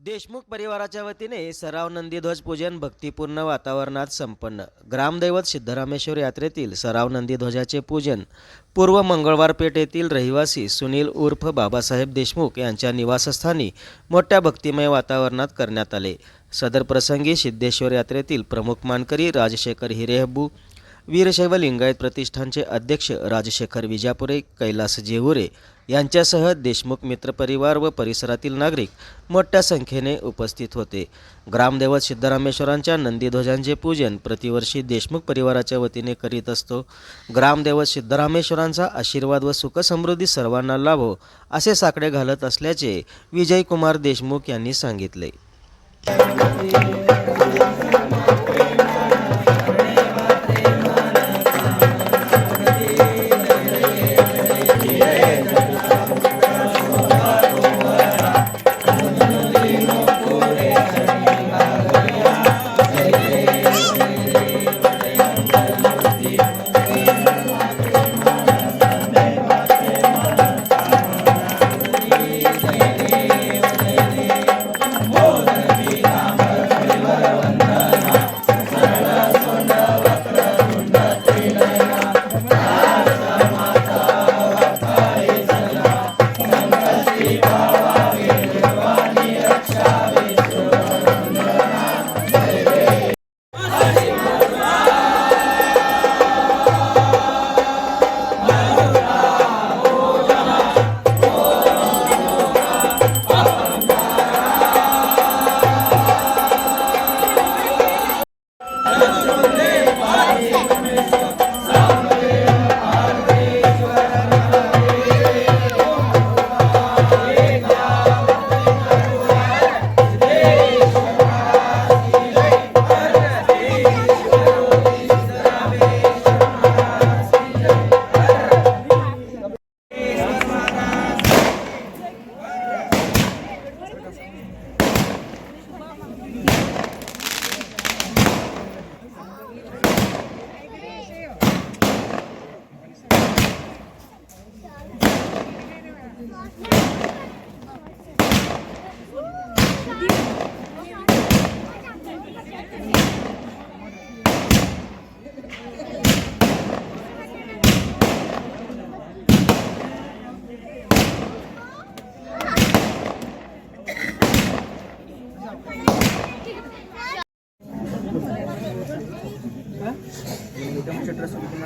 देशमुख परिवाराच्या वतीने सराव नंदीध्वज पूजन भक्तिपूर्ण वातावरणात संपन्न. ग्रामदैवत सिद्धरामेश्वर यात्रेतील सराव नंदीध्वजाचे पूजन पूर्व मंगळवार पेठ येथील रहिवासी सुनील उर्फ बाबासाहेब देशमुख यांच्या निवासस्थानी मोठ्या भक्तिमय वातावरणात करण्यात आले. सदर प्रसंगी सिद्धेश्वर यात्रेतील प्रमुख मानकरी राजशेखर हिरेहब्बू वीरशैव लिंगायत प्रतिष्ठानचे अध्यक्ष राजशेखर विजापुरे कैलास जेहुरे यांच्यासह देशमुख मित्रपरिवार व परिसरातील नागरिक मोठ्या संख्येने उपस्थित होते. ग्रामदैवत सिद्धरामेश्वरांच्या नंदीध्वजांचे पूजन प्रतिवर्षी देशमुख परिवाराच्या वतीने करीत असतो. ग्रामदैवत सिद्धरामेश्वरांचा आशीर्वाद व सुखसमृद्धी सर्वांना लाभो असे साकडे घालत असल्याचे विजयकुमार देशमुख यांनी सांगितले. Yeah.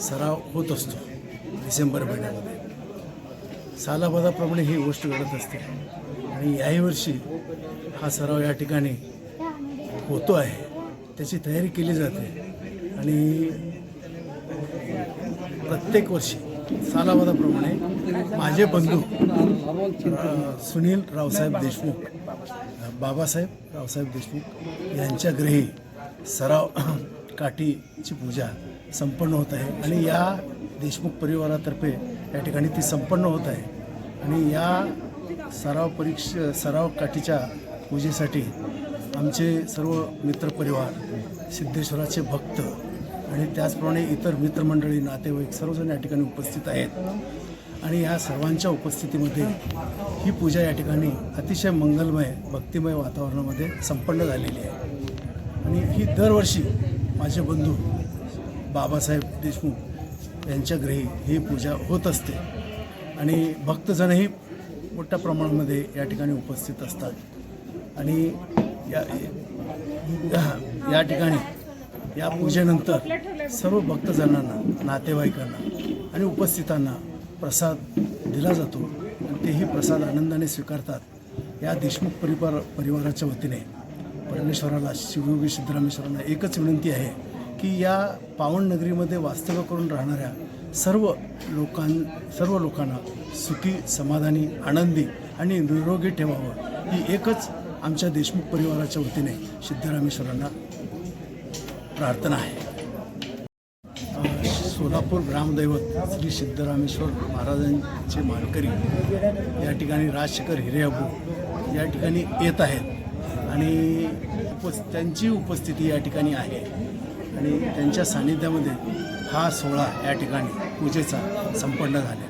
सराव होत असतो डिसेंबर महिन्यामध्ये. सालाबादाप्रमाणे ही गोष्ट घडत असते. आणि याही वर्षी हा सराव या ठिकाणी होतो आहे. त्याची तयारी केली जाते. आणि प्रत्येक वर्षी सालावादाप्रमाणे माझे बंधू सुनील रावसाहेब देशमुख बाबासाहेब रावसाहेब देशमुख यांच्या ग्रही सराव काठीची पूजा संपन्न होत आहे. आणि या देशमुख परिवारातर्फे या ठिकाणी ती संपन्न होत आहे. आणि या सराव परीक्षा सराव काठीच्या पूजेसाठी आमचे सर्व मित्रपरिवार सिद्धेश्वराचे भक्त आणि त्याचप्रमाणे इतर मित्रमंडळी नातेवाईक सर्वजण या ठिकाणी उपस्थित आहेत. आणि या सर्वांच्या उपस्थितीमध्ये ही पूजा या ठिकाणी अतिशय मंगलमय भक्तिमय वातावरणामध्ये संपन्न झालेली आहे. आणि ही दरवर्षी माझे बंधू बाबासाहेब देशमुख यांच्या ग्रही ही पूजा होत असते. आणि भक्तजणही मोठ्या प्रमाणामध्ये या ठिकाणी उपस्थित असतात. आणि या या ठिकाणी या पूजेनंतर सर्व भक्तजणांना नातेवाईकांना आणि उपस्थितांना प्रसाद दिला जातो. आणि तेही प्रसाद आनंदाने स्वीकारतात. या देशमुख परिवार परिवाराच्या वतीने परमेश्वराला शिवयोगी सिद्धरामेश्वरांना एकच विनंती आहे. की या पावन नगरीमध्ये वास्तव्य करून राहणाऱ्या सर्व लोकां सर्व लोकांना सुखी समाधानी आनंदी आणि निरोगी ठेवावं ही एकच आमच्या देशमुख परिवाराच्या वतीने सिद्धरामेश्वरांना प्रार्थना आहे. सोलापूर ग्रामदैवत श्री सिद्धरामेश्वर महाराजांचे मानकरी या ठिकाणी राजशेखर हिरेअबू या ठिकाणी येत आहेत आणि उपस त्यांची उपस्थिती या ठिकाणी आहे. आणि त्यांच्या सानिध्यामध्ये हा सोहळा या ठिकाणी पूजेचा संपन्न झालेला आहे.